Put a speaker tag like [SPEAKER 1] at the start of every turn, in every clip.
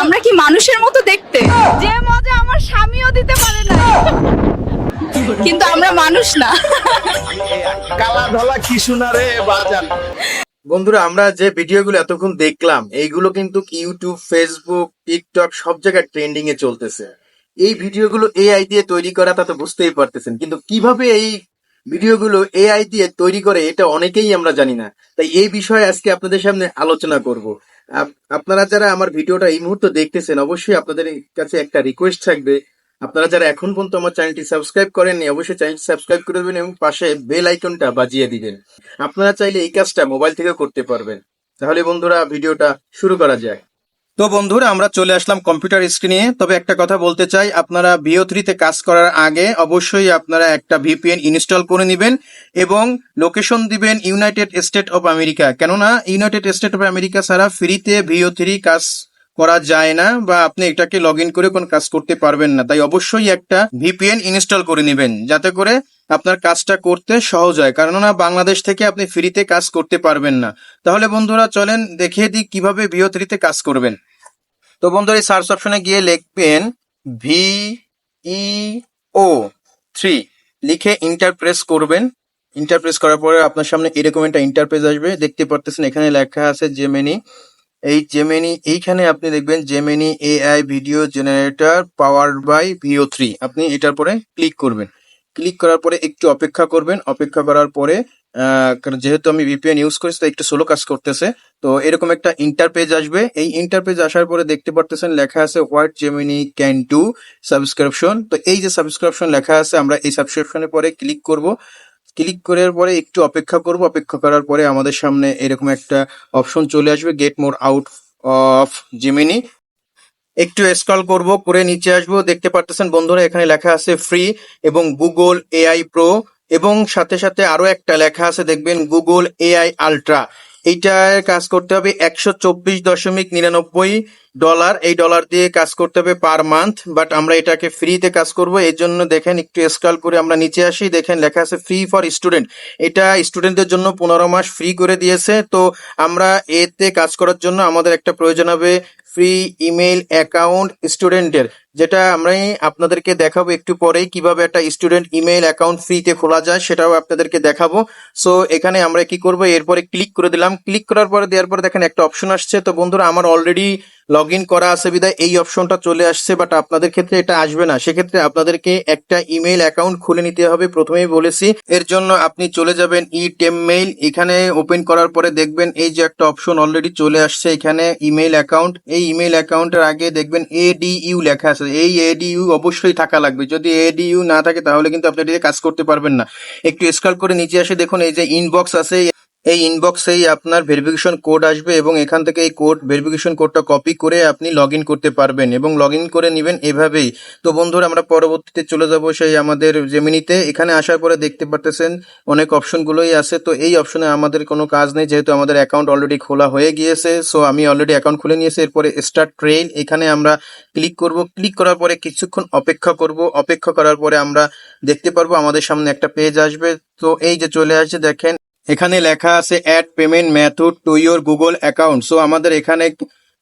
[SPEAKER 1] আমরা কি মানুষের মতো দেখতে? যে মজা আমার স্বামীও দিতে পারে না। কিন্তু আমরা মানুষ না।
[SPEAKER 2] কালা ধলা কি শোনারে বাজান?
[SPEAKER 3] বন্ধুরা আমরা যে ভিডিওগুলো এতক্ষণ দেখলাম এইগুলো কিন্তু ইউটিউব ফেসবুক টিকটক সব জায়গায় ট্রেন্ডিং এ চলতেছে। এই ভিডিওগুলো এআই দিয়ে তৈরি করা তা তো বুঝতেই পারতেছেন কিন্তু কীভাবে এই ভিডিওগুলো এআই দিয়ে তৈরি করে এটা অনেকেই আমরা জানি না। তাই এই বিষয়ে আজকে আপনাদের সামনে আলোচনা করব। আপনারা যারা আমার ভিডিওটা এই মুহূর্তে দেখতেছেন, অবশ্যই আপনাদের কাছে একটা রিকোয়েস্ট থাকবে। আপনারা যারা এখন পর্যন্ত আমার চ্যানেলটি সাবস্ক্রাইব করেননি, অবশ্যই চ্যানেলটি সাবস্ক্রাইব করে দেবেন এবং পাশে বেল আইকনটা বাজিয়ে দিবেন। আপনারা চাইলে এই কাজটা মোবাইল থেকে করতে পারবেন। তাহলে বন্ধুরা, ভিডিওটা শুরু করা যায় তো বন্ধুরা, আমরা চলে আসলাম কম্পিউটার স্ক্রিনে তবে একটা কথা বলতে চাই, আপনারা বিও থ্রিতে কাজ করার আগে অবশ্যই আপনারা একটা ভিপিএন ইনস্টল করে নেবেন এবং লোকেশন দিবেন ইউনাইটেড স্টেট অফ আমেরিকা কেননা ইউনাইটেড স্টেট অফ আমেরিকা ছাড়া ফ্রিতে ভিও থ্রি কাজ করা যায় না বা আপনি এটাকে লগ ইন করে কোনো কাজ করতে পারবেন না। তাই অবশ্যই একটা ভিপিএন ইনস্টল করে নেবেন, যাতে করে আপনার কাজটা করতে সহজ হয়। কেননা, বাংলাদেশ থেকে আপনি ফ্রিতে কাজ করতে পারবেন না। তাহলে বন্ধুরা, চলেন দেখিয়ে দিই কীভাবে ভিও থ্রিতে কাজ করবেন। তো বন্ধুরা, এই সার্চ অপশনে গিয়ে লিখবেন ভি ই ও থ্রি লিখে ইন্টার প্রেস করবেন। ইন্টার প্রেস করার পরে আপনার সামনে এরকম একটা ইন্টারপ্রেস আসবে। দেখতে পারতেছেন, এখানে লেখা আছে জেমেনি এই জেমেনি এইখানে আপনি দেখবেন Gemini AI video generator power by Veo three আপনি এটার পরে ক্লিক করবেন। ক্লিক করার পরে একটু অপেক্ষা করবেন। অপেক্ষা করার পরে যেহেতু আমি ভিপিএন ইউজ করেছি তো একটু স্লো কাজ করতেছে। তো এরকম একটা ইন্টারপেজ আসবে। এই ইন্টারপেজ আসার পরে দেখতে পারতেছেন লেখা আছে what Gemini can do subscription তো এই যে সাবস্ক্রিপশন লেখা আছে, আমরা এই সাবস্ক্রিপশনের পরে ক্লিক করব। ক্লিক করার পরে একটু অপেক্ষা করব। অপেক্ষা করার পরে আমাদের সামনে এরকম একটা অপশন চলে আসবে get more out of Gemini একটু স্কল করব, করে নিচে আসব। দেখতে পারতেছেন বন্ধুরা, এখানে লেখা আছে ফ্রি এবং গুগল এআই প্রো এবং সাথে সাথে আরও একটা লেখা আছে, দেখবেন গুগল এআই আলট্রা এইটার কাজ করতে হবে একশো চব্বিশ দশমিক নিরানব্বই ডলার। এই ডলার দিয়ে কাজ করতে হবে পার মান্থ, বাট আমরা এটাকে ফ্রিতে কাজ করব। এর জন্য দেখেন, একটু স্ক্রল করে আমরা নিচে আসি। দেখেন, লেখা আছে ফ্রি ফর স্টুডেন্ট। এটা স্টুডেন্টদের জন্য পনেরো মাস ফ্রি করে দিয়েছে। তো আমরা এতে কাজ করার জন্য আমাদের একটা প্রয়োজন হবে ফ্রি ইমেল অ্যাকাউন্ট স্টুডেন্টের। যেটা আমরা আপনাদেরকে দেখাবো একটু পরেই কীভাবে একটা স্টুডেন্ট ইমেইল অ্যাকাউন্ট ফ্রিতে খোলা যায়, সেটাও আপনাদেরকে দেখাবো। সো এখানে আমরা কি করব? এরপরে ক্লিক করে দিলাম। ক্লিক করার পরে দেওয়ার পর দেখেন একটা অপশন আসছে। তো বন্ধুরা, আমার অলরেডি লগ ইন করা আছে বিদায় এই অপশনটা চলে আসছে বাট আপনাদের ক্ষেত্রে এটা আসবে না। সেক্ষেত্রে আপনাদেরকে একটা ইমেল অ্যাকাউন্ট খুলে নিতে হবে। প্রথমেই বলেছি, এর জন্য আপনি চলে যাবেন ই টেম মেইল এখানে ওপেন করার পরে দেখবেন এই যে একটা অপশন অলরেডি চলে আসছে, এখানে ইমেল অ্যাকাউন্ট এই ইমেল অ্যাকাউন্টের আগে দেখবেন এডিইউ লেখা আছে। এই এডিইউ অবশ্যই থাকা লাগবে। যদি এডিইউ না থাকে, তাহলে কিন্তু আপনি কাজ করতে পারবেন না। একটু স্ক্রল করে নিচে আসে, দেখুন এই যে ইনবক্স আছে। এই ইনবক্সেই আপনার ভেরিফিকেশন কোড আসবে এবং এখান থেকে এই কোড ভেরিফিকেশন কোডটা কপি করে আপনি লগ করতে পারবেন এবং লগ করে নেবেন এভাবেই। তো বন্ধুরা, আমরা পরবর্তীতে চলে যাব সেই আমাদের জেমিনিতে এখানে আসার পরে দেখতে পারতেছেন অনেক অপশনগুলোই আছে। তো এই অপশনে আমাদের কোনো কাজ নেই, যেহেতু আমাদের অ্যাকাউন্ট অলরেডি খোলা হয়ে গিয়েছে। সো আমি অলরেডি অ্যাকাউন্ট খুলে নিয়েছি। এরপরে স্টার্ট ট্রেল এখানে আমরা ক্লিক করব। ক্লিক করার পরে কিছুক্ষণ অপেক্ষা করব। অপেক্ষা করার পরে আমরা দেখতে পারব আমাদের সামনে একটা পেজ আসবে। তো এই যে চলে আসছে, দেখেন এখানে লেখা আছে add payment method to your Google account so আমাদের এখানে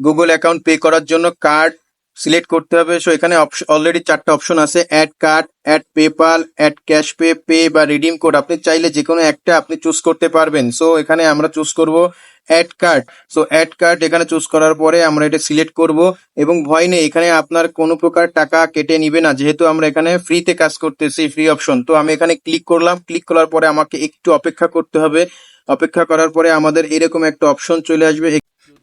[SPEAKER 3] গুগল অ্যাকাউন্ট পে করার জন্য কার্ড সিলেক্ট করতে হবে। সো এখানে অলরেডি চারটা অপশন আছে। Add card add PayPal add cash pay pay বা রিডিম কোড আপনি চাইলে যে কোনো একটা আপনি চুজ করতে পারবেন। সো এখানে আমরা চুজ করব। Add card so add card এখানে চুজ করার পরে আমরা এটা সিলেক্ট করব এবং ভয় নেই, এখানে আপনার কোনো প্রকার টাকা কেটে নিবে না। যেহেতু আমরা এখানে ফ্রিতে কাজ করতেছি ফ্রি অপশন তো আমি এখানে ক্লিক করলাম ক্লিক করার পরে আমাকে একটু অপেক্ষা করতে হবে। অপেক্ষা করার পরে আমাদের এরকম একটা অপশন চলে আসবে।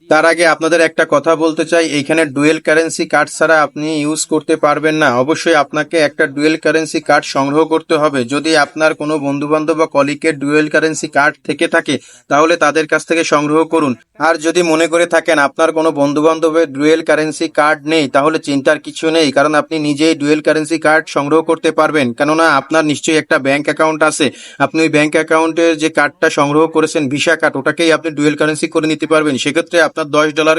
[SPEAKER 3] তার আগে আপনাদের একটা কথা বলতে চাই এইখানে ডুয়েল কারেন্সি কার্ড ছাড়া আপনি ইউজ করতে পারবেন না। অবশ্যই আপনাকে একটা ডুয়েল কারেন্সি কার্ড সংগ্রহ করতে হবে। যদি আপনার কোনো বন্ধু বান্ধব বা কলিকের ডুয়েল কারেন্সি কার্ড থেকে থাকে, তাহলে তাদের কাছ থেকে সংগ্রহ করুন। আর যদি মনে করে থাকেন আপনার কোনো বন্ধু বান্ধবের ডুয়েল কারেন্সি কার্ড নেই, তাহলে চিন্তার কিছু নেই, কারণ আপনি নিজেই ডুয়েল কারেন্সি কার্ড সংগ্রহ করতে পারবেন। কেননা আপনার নিশ্চয়ই একটা ব্যাংক অ্যাকাউন্ট আছে। আপনি ওই ব্যাংক অ্যাকাউন্টের যে কার্ডটা সংগ্রহ করেছেন, ভিসা কার্ড, ওটাকেই আপনি ডুয়েল কারেন্সি করে নিতে পারবেন। সেক্ষেত্রে আপনার দশ ডলার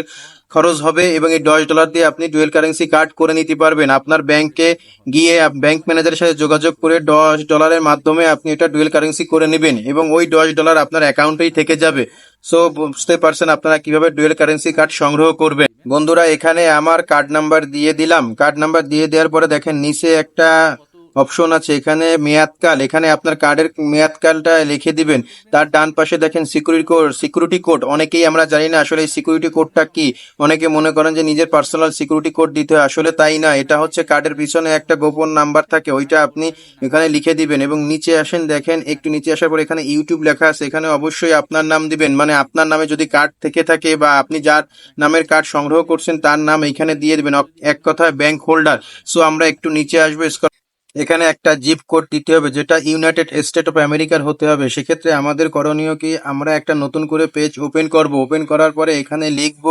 [SPEAKER 3] খরচ হবে এবং এই দশ ডলার দিয়ে আপনি ডুয়েল কারেন্সি কার্ড করে নিতে পারবেন। আপনার ব্যাংকে গিয়ে ব্যাংক ম্যানেজারের সাথে যোগাযোগ করে দশ ডলারের মাধ্যমে আপনি এটা ডুয়েল কারেন্সি করে নেবেন এবং ওই দশ ডলার আপনার অ্যাকাউন্টেই থেকে যাবে। সো বুঝতে পারছেন আপনারা কীভাবে ডুয়েল কারেন্সি কার্ড সংগ্রহ করবেন। বন্ধুরা, এখানে আমার কার্ড নাম্বার দিয়ে দিলাম। কার্ড নাম্বার দিয়ে দেওয়ার পরে দেখেন, নিচে একটা অপশন আছে, এখানে মেয়াদকাল এখানে আপনার কার্ডের মেয়াদকালটা লিখে দিবেন। তার ডান পাশে দেখেন সিকিউরিটি কোড সিকিউরিটি কোড অনেকেই আমরা জানি না আসলে এই সিকিউরিটি কোডটা কি। অনেকে মনে করেন যে নিজের পার্সোনাল সিকিউরিটি কোড দিতে হয়, আসলে তাই না, এটা হচ্ছে কার্ডের পিছনে একটা গোপন নাম্বার থাকে, ওইটা আপনি এখানে লিখে দিবেন এবং নিচে আসেন, দেখেন, একটু নিচে আসার পর এখানে ইউটিউব লেখা আছে, এখানে অবশ্যই আপনার নাম দিবেন মানে আপনার নামে যদি কার্ড থেকে থাকে বা আপনি যার নামের কার্ড সংগ্রহ করছেন, তার নাম এখানে দিয়ে দেবেন, এক কথায় ব্যাংক হোল্ডার সো আমরা একটু নিচে আসব এখানে একটা জিপ কোড দিতে হবে, যেটা ইউনাইটেড স্টেট অফ আমেরিকার হতে হবে। সেক্ষেত্রে আমাদের করণীয় কি, আমরা একটা নতুন করে পেজ ওপেন করব। ওপেন করার পরে এখানে লিখব,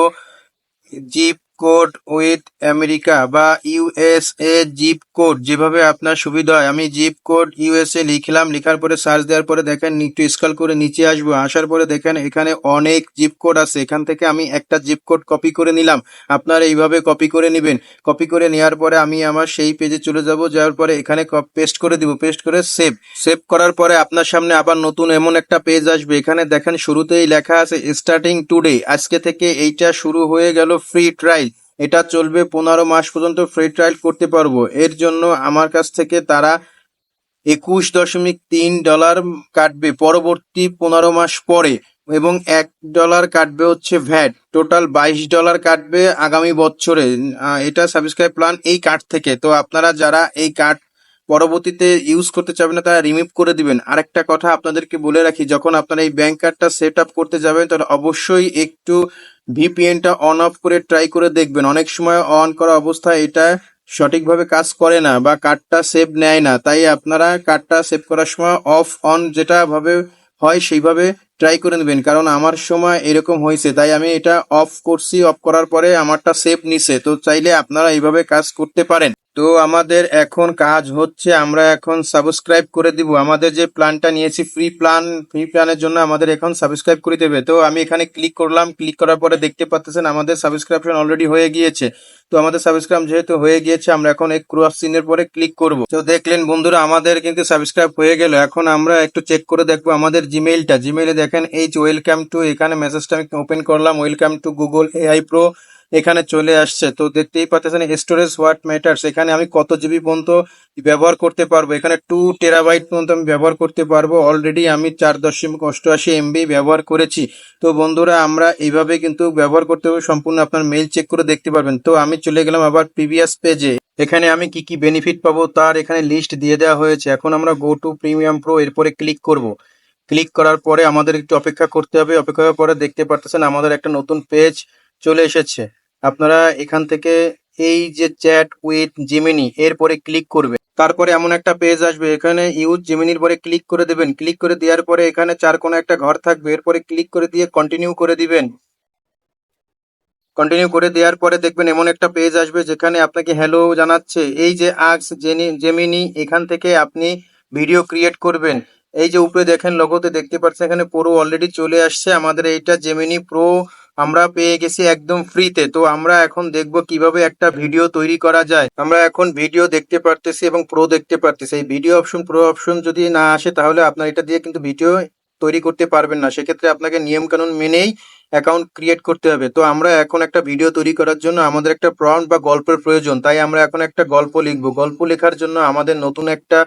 [SPEAKER 3] জিপ কোড উইথ আমেরিকা বা ইউএসএ জিপ কোড, যেভাবে আপনার সুবিধা হয়। আমি জিপ কোড ইউএসএ লিখলাম, লেখার পরে সার্চ দেওয়ার পরে দেখেন, একটু স্কল করে নিচে আসব। আসার পরে দেখেন, এখানে অনেক জিপ কোড আছে। এখান থেকে আমি একটা জিপ কোড কপি করে নিলাম। আপনারা এইভাবে কপি করে নেবেন। কপি করে নেওয়ার পরে আমি আমার সেই পেজে চলে যাব, যাওয়ার পরে এখানে পেস্ট করে দিব। পেস্ট করে সেভ। সেভ করার পরে আপনার সামনে আবার নতুন এমন একটা পেজ আসবে। এখানে দেখেন, শুরুতেই লেখা আছে স্টার্টিং টুডে আজকে থেকে এইটা শুরু হয়ে গেল ফ্রি ট্রায়াল এটা চলবে পনেরো মাস পর্যন্ত ফ্রি ট্রায়াল করতে পারব। এর জন্য আমার কাছ থেকে তারা একুশ দশমিক তিন ডলার কাটবে পরবর্তী পনেরো মাস পরে এবং এক ডলার কাটবে হচ্ছে ভ্যাট টোটাল বাইশ ডলার কাটবে আগামী বছরে। এটা সাবস্ক্রাইব প্ল্যান এই কার্ড থেকে। তো আপনারা যারা এই কার্ড পরবর্তীতে ইউজ করতে চাবেন না, তারা রিমুভ করে দিবেন। আরেকটা কথা আপনাদেরকে বলে রাখি, যখন আপনারা এই ব্যাংক কার্ডটা সেট আপ করতে যাবেন, তাহলে অবশ্যই একটু ভিপিএনটা অন অফ করে ট্রাই করে দেখবেন। অনেক সময় অন করা অবস্থায় এটা সঠিকভাবে কাজ করে না বা কার্ডটা সেভ নেয় না। তাই আপনারা কার্ডটা সেভ করার সময় অফ অন যেটা ভাবে হয় সেইভাবে ট্রাই করে নেবেন। কারণ আমার সময় এরকম হয়েছে, তাই আমি এটা অফ করছি অফ করার পরে আমারটা সেভ নিছে। তো চাইলে আপনারা এইভাবে কাজ করতে পারেন। তো আমাদের এখন কাজ হচ্ছে, আমরা এখন সাবস্ক্রাইব করে দিব। আমাদের যে প্ল্যানটা নিয়েছি ফ্রি প্ল্যান ফ্রি প্ল্যানের জন্য আমাদের এখন সাবস্ক্রাইব করে দেবে। তো আমি এখানে ক্লিক করলাম ক্লিক করার পরে দেখতে পাচ্ছেন আমাদের সাবস্ক্রিপশন অলরেডি হয়ে গিয়েছে। তো আমাদের সাবস্ক্রাইব যেহেতু হয়ে গিয়েছে, আমরা এখন এই ক্রস চিহ্নের পরে ক্লিক করব। তো দেখলেন বন্ধুরা, আমাদের কিন্তু সাবস্ক্রাইব হয়ে গেল। এখন আমরা একটু চেক করে দেখব আমাদের জিমেইলটা জিমেইলে দেখেন, এই যে ওয়েলকাম টু এখানে মেসেজটা আমি ওপেন করলাম। Welcome to Google AI pro এখানে চলে আসছে। তো দেখতেই পাচ্ছেন স্টোরেজ হোয়াট ম্যাটার্স এখানে আমি কত জিবি পর্যন্ত ব্যবহার করতে পারব? এখানে টু টেরাবাইট পর্যন্ত আমি ব্যবহার করতে পারব। অলরেডি আমি চার দশমিক অষ্টআশি এমবি ব্যবহার করেছি। তো বন্ধুরা, আমরা এইভাবে কিন্তু ব্যবহার করতে হবে। সম্পূর্ণ আপনার মেইল চেক করে দেখতে পারবেন। তো আমি চলে গেলাম আবার প্রিভিয়াস পেজে এখানে আমি কি কি বেনিফিট পাবো তার এখানে লিস্ট দিয়ে দেওয়া হয়েছে। এখন আমরা গো টু প্রিমিয়াম প্রো এরপরে ক্লিক করব। ক্লিক করার পরে আমাদের একটু অপেক্ষা করতে হবে। অপেক্ষা করার পরে দেখতে পারতেছেন আমাদের একটা নতুন পেজ চলে এসেছে। আপনারা এখান থেকে এই যে চ্যাট উইথ জিমিনি এরপরে ক্লিক করবে। তারপরে এমন একটা পেজ আসবে, এখানে ইউজ জিমিনির পরে ক্লিক করে দেবেন। ক্লিক করে দেওয়ার পরে এখানে চার কোনো একটা ঘর থাকবে, এরপরে ক্লিক করে দিয়ে কন্টিনিউ করে দিবেন। কন্টিনিউ করে দেওয়ার পরে দেখবেন এমন একটা পেজ আসবে যেখানে আপনাকে হ্যালো জানাচ্ছে। এই যে আক্স জেমিনি এখান থেকে আপনি ভিডিও ক্রিয়েট করবেন। এই যে উপরে দেখেন লোগোতে দেখতে পাচ্ছেন, এখানে পুরো অলরেডি চলে আসছে। আমাদের এইটা জেমিনি প্রো আমরা পেয়ে গেছি একদম ফ্রিতে তো। আমরা এখন দেখব কীভাবে একটা ভিডিও তৈরি করা যায়। আমরা এখন ভিডিও দেখতে পারতেছি এবং প্রো দেখতে পারতেছি। এই ভিডিও অপশন প্রো অপশন যদি না আসে, তাহলে আপনার এটা দিয়ে কিন্তু ভিডিও তৈরি করতে পারবেন না। সেক্ষেত্রে আপনাকে নিয়ম কানুন মেনেই অ্যাকাউন্ট ক্রিয়েট করতে হবে। তো আমরা এখন একটা ভিডিও তৈরি করার জন্য আমাদের একটা প্রম্পট বা গল্পের প্রয়োজন। তাই আমরা এখন একটা গল্প লিখব। গল্প লেখার জন্য আমাদের নতুন একটা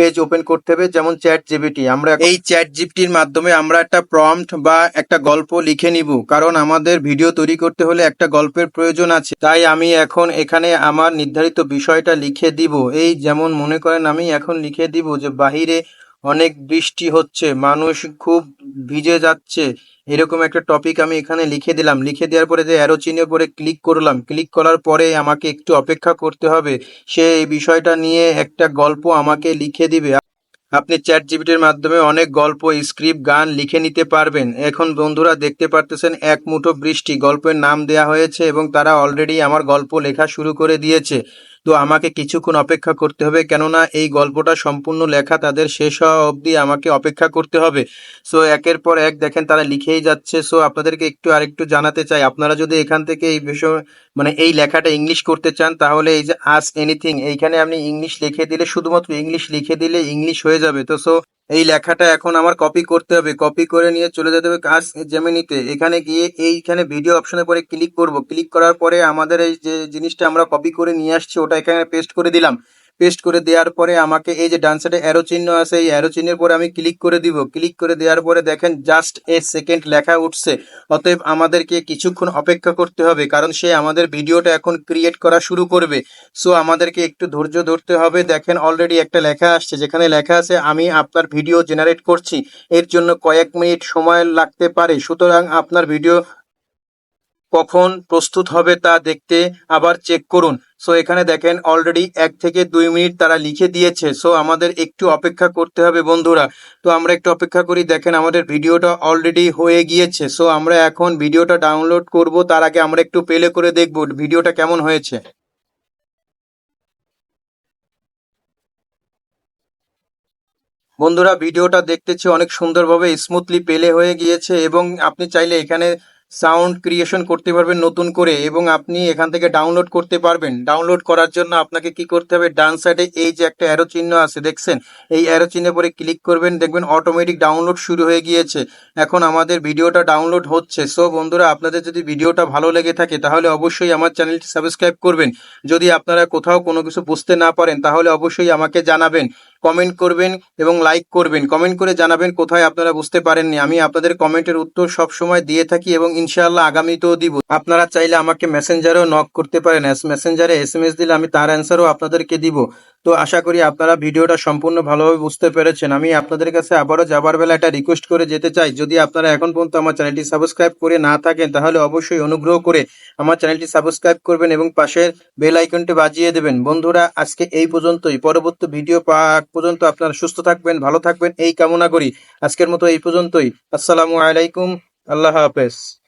[SPEAKER 3] পেজ ওপেন করতে হবে, যেমন চ্যাট জিবিটি আমরা এই চ্যাট জিবিটির মাধ্যমে আমরা একটা প্রম্পট বা একটা গল্প লিখে নিব, কারণ আমাদের ভিডিও তৈরি করতে হলে একটা গল্পের প্রয়োজন আছে। তাই আমি এখন এখানে আমার নির্ধারিত বিষয়টা লিখে দিব। এই যেমন মনে করেন, আমি এখন লিখে দিব যে, বাহিরে অনেক বৃষ্টি হচ্ছে, মানুষ খুব ভিজে যাচ্ছে এরকম একটা টপিক আমি এখানে লিখে দিলাম। লিখে দেওয়ার পরে যে অ্যারো চিহ্নের পরে ক্লিক করলাম। ক্লিক করার পরে আমাকে একটু অপেক্ষা করতে হবে। সে এই বিষয়টা নিয়ে একটা গল্প আমাকে লিখে দিবে। আপনি চ্যাট জিবিটির মাধ্যমে অনেক গল্প স্ক্রিপ্ট গান লিখে নিতে পারবেন। এখন বন্ধুরা দেখতে পারতেছেন এক মুঠো বৃষ্টি। গল্পের নাম দেয়া হয়েছে এবং তারা অলরেডি আমার গল্প লেখা শুরু করে দিয়েছে। তো আমাকে কিছুক্ষণ অপেক্ষা করতে হবে কেননা এই গল্পটা সম্পূর্ণ লেখা তাদের শেষ হওয়া অবধি আমাকে অপেক্ষা করতে হবে। সো একের পর এক দেখেন তারা লিখেই যাচ্ছে। সো আপনাদেরকে একটু আরেকটু জানাতে চাই। আপনারা যদি এখান থেকে এই বিষয় মানে এই লেখাটা ইংলিশ করতে চান, তাহলে এই যে আস এনিথিং এইখানে আপনি ইংলিশ লিখে দিলে, শুধুমাত্র ইংলিশ লিখে দিলে ইংলিশ হয়ে যাবে। তো সো এই লেখাটা এখন আমার কপি করতে হবে। কপি করে নিয়ে চলে যেতে হবে কাজ জেমিনিতে এখানে গিয়ে এইখানে ভিডিও অপশনের পরে ক্লিক করব। ক্লিক করার পরে আমাদের এই যে জিনিসটা আমরা কপি করে নিয়ে আসছি, ওটা এখানে পেস্ট করে দিলাম। পেস্ট করে দেওয়ার পরে আমাকে এই যে ডান সাইডে অ্যারো চিহ্ন আছে, এই অ্যারো চিহ্নের পরে আমি ক্লিক করে দিব। ক্লিক করে দেওয়ার পরে দেখেন জাস্ট এ সেকেন্ড লেখা উঠছে। অতএব আমাদেরকে কিছুক্ষণ অপেক্ষা করতে হবে, কারণ সে আমাদের ভিডিওটা এখন ক্রিয়েট করা শুরু করবে। সো আমাদেরকে একটু ধৈর্য ধরতে হবে। দেখেন অলরেডি একটা লেখা আসছে, যেখানে লেখা আছে, আমি আপনার ভিডিও জেনারেট করছি। এর জন্য কয়েক মিনিট সময় লাগতে পারে। সুতরাং আপনার ভিডিও কখন প্রস্তুত হবে তা দেখতে আবার চেক করুন। সো এখানে দেখেন অলরেডি এক থেকে দুই মিনিট তারা লিখে দিয়েছে। সো আমাদের একটু অপেক্ষা করতে হবে বন্ধুরা। তো আমরা একটু অপেক্ষা করি, দেখেন আমাদের ভিডিওটা অলরেডি হয়ে গিয়েছে। সো আমরা এখন ভিডিওটা ডাউনলোড করব, তার আগে আমরা একটু পেলে করে দেখব ভিডিওটা কেমন হয়েছে। বন্ধুরা, ভিডিওটা দেখতেছি অনেক সুন্দরভাবে স্মুথলি পেলে হয়ে গিয়েছে এবং আপনি চাইলে এখানে সাউন্ড ক্রিয়েশন করতে পারবেন নতুন করে এবং আপনি এখান থেকে ডাউনলোড করতে পারবেন। ডাউনলোড করার জন্য আপনাকে কি করতে হবে? ডান সাইডে এই যে একটা অ্যারো চিহ্ন আছে, দেখছেন? এই অ্যারো চিহ্নে পরে ক্লিক করবেন, দেখবেন অটোমেটিক ডাউনলোড শুরু হয়ে গিয়েছে। এখন আমাদের ভিডিওটা ডাউনলোড হচ্ছে। সো বন্ধুরা, আপনাদের যদি ভিডিওটা ভালো লেগে থাকে, তাহলে অবশ্যই আমার চ্যানেলটি সাবস্ক্রাইব করবেন। যদি আপনারা কোথাও কোনো কিছু বুঝতে না পারেন, তাহলে অবশ্যই আমাকে জানাবেন। কমেন্ট করবেন এবং লাইক করবেন। কমেন্ট করে জানাবেন কোথায় আপনারা বুঝতে পারেননি। আমি আপনাদের কমেন্টের উত্তর সব সময় দিয়ে থাকি এবং ইনশাআল্লাহ আগামীতেও দিব। আপনারা চাইলে আমাকে মেসেঞ্জারেও নক করতে পারেন। মেসেঞ্জারে এস এম এস দিলে আমি তার অ্যান্সারও আপনাদেরকে দিব। তো আশা করি আপনারা ভিডিওটা সম্পূর্ণ ভালোভাবে বুঝতে পেরেছেন। আমি আপনাদের কাছে আবারও যাবার বেলা একটা রিকোয়েস্ট করে যেতে চাই। যদি আপনারা এখন পর্যন্ত আমার চ্যানেলটি সাবস্ক্রাইব করে না থাকেন, তাহলে অবশ্যই অনুগ্রহ করে আমার চ্যানেলটি সাবস্ক্রাইব করবেন এবং পাশের বেল আইকনটি বাজিয়ে দেবেন। বন্ধুরা, আজকে এই পর্যন্তই। পরবর্তী ভিডিও পাওয়া পর্যন্ত আপনারা সুস্থ থাকবেন, ভালো থাকবেন। এই কামনা করি। আজকের মতো এই পর্যন্তই। আসসালামু আলাইকুম। আল্লাহ হাফেজ।